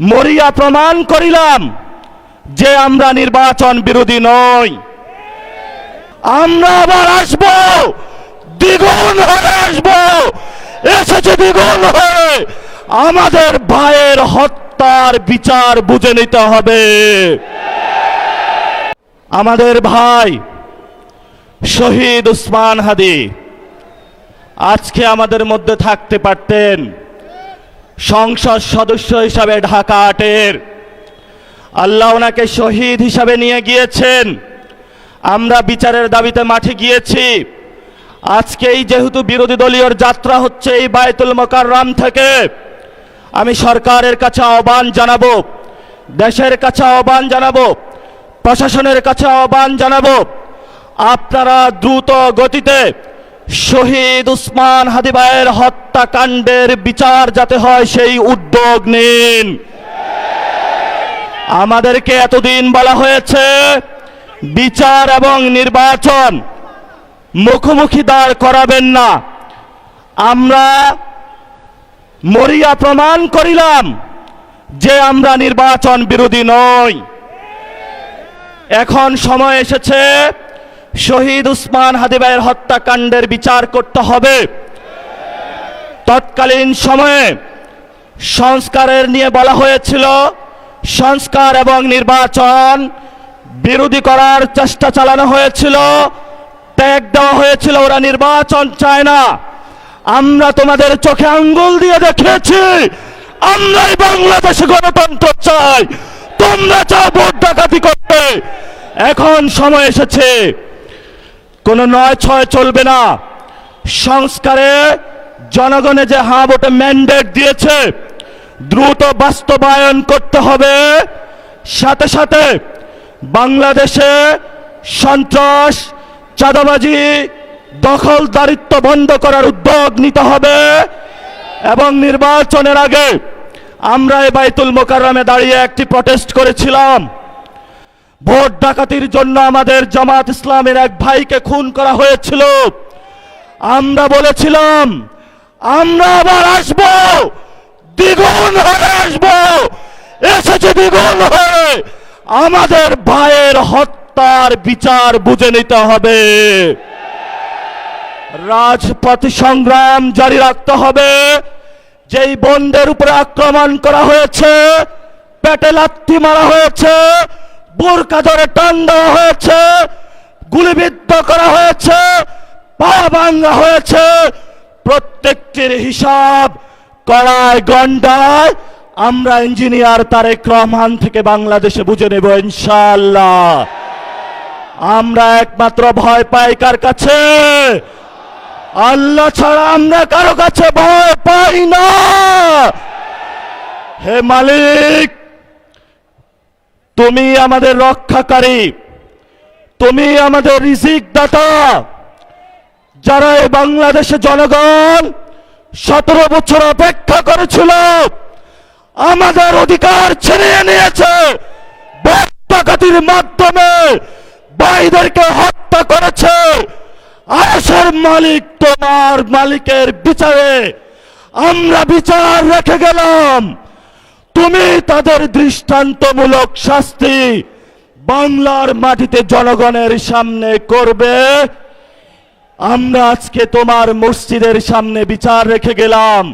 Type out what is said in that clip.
মরিয়া প্রমাণ করিলাম যে আমরা নির্বাচন বিরোধী নই। আমরা আবার আসব, দ্বিগুণ হয়ে আসব, এসেছে দ্বিগুণ হয়ে। আমাদের ভাইয়ের হত্যার বিচার বুঝে নিতে হবে। আমাদের ভাই শহীদ উসমান হাদি, আজকে আমাদের মধ্যে থাকতে পারতেন। সংসদ সদস্য হিসাবে ঢাকা আটের। আল্লাহ ওনাকে শহীদ হিসাবে নিয়ে গিয়েছেন। আমরা বিচারের দাবিতে মাঠে গিয়েছি। আজকেই যেহেতু বিরোধী দলীয় যাত্রা হচ্ছে এই বায়তুল মোকাররাম থেকে, আমি সরকারের কাছে আহ্বান জানাব, দেশের কাছে আহ্বান জানাব, প্রশাসনের কাছে আহ্বান জানাব, আপনারা দ্রুত গতিতে শহীদ উসমান হাদিবায়ের হত্যাকাণ্ডের বিচার যাতে হয় সেই উদ্যোগ নিন। আমাদেরকে এতদিন বলা হয়েছে, বিচার এবং নির্বাচন মুখোমুখি দাঁড় করাবেন না। আমরা মরিয়া প্রমাণ করিলাম যে আমরা নির্বাচন বিরোধী নই। এখন সময় এসেছে শহীদ উসমান হাদিবাইয়ের হত্যাকাণ্ডের বিচার করতে হবে। তৎকালীন সময়ে সংস্কারের নিয়ে বলা হয়েছিল, সংস্কার এবং নির্বাচন বিরোধী করার চেষ্টা চালানো হয়েছিল, ট্যাগ দেওয়া হয়েছিল, ওরা নির্বাচন চায় না। আমরা তোমাদের চোখে আঙ্গুল দিয়ে দেখেছি, আমরাই বাংলাদেশে গণতন্ত্র চাই, তোমরা চাও ভোট ডাকাতি করতে। এখন সময় এসেছে কোন নয় ছয় চলবে না। সংস্কারে জনগণে যে হা ভোটে ম্যান্ডেট দিয়েছে, দ্রুত বাস্তবায়ন করতে হবে। সাথে সাথে বাংলাদেশে সন্ত্রাস, চাঁদাবাজি, দখলদারিত্ব বন্ধ করার উদ্যোগ নিতে হবে এবং নির্বাচনের আগে আমরা এই বাইতুল মোকাররমে দাঁড়িয়ে একটি প্রটেস্ট করেছিলাম। ভোট ডাকাতির জন্য আমাদের জামাত ইসলামের এক ভাইকে খুন করা হয়েছিল। আমরা বলেছিলাম, আমরা আবার আসব। দ্বিগুণ হয়ে আসব। এসেছে দ্বিগুণ হয়ে। আমাদের ভাইয়ের হত্যার বিচার বুঝে নিতে হবে। রাজপথ সংগ্রাম জারি রাখতে হবে। যেই বন্ডের উপরে আক্রমণ করা হয়েছে, পেটে লাথি মারা হয়েছে বোরকা ধরে টান দেওয়া হয়েছে, গুলিবিদ্ধ করা হয়েছে, পা ভাঙ্গা হয়েছে। প্রত্যেকটির হিসাব কড়ায় গন্ডায়। আমরা ইঞ্জিনিয়ার তারেক রহমান থেকে বাংলাদেশে বুঝে নেব, ইনশাআল্লাহ। আমরা একমাত্র ভয় পাই কার কাছে? আল্লাহ ছাড়া আমরা কারও কাছে ভয় পাই না। হে মালিক তুমি আমাদের রক্ষাকারী। তুমি আমাদের রিজিক দাতা যারা এই বাংলাদেশে জনগণ সতেরো বছর অপেক্ষা করেছিল, আমাদের অধিকার ছিনিয়ে নিয়েছে। ভোট মাধ্যমে ভাইদেরকে হত্যা করেছে। আয়েসের মালিক তোমার মালিকের বিচারে আমরা বিচার রেখে গেলাম। তুমি তাদের দৃষ্টান্তমূলক শাস্তি বাংলার মাটিতে জনগণের সামনে করবে। আমরা আজকে তোমার মসজিদের সামনে বিচার রেখে গেলাম।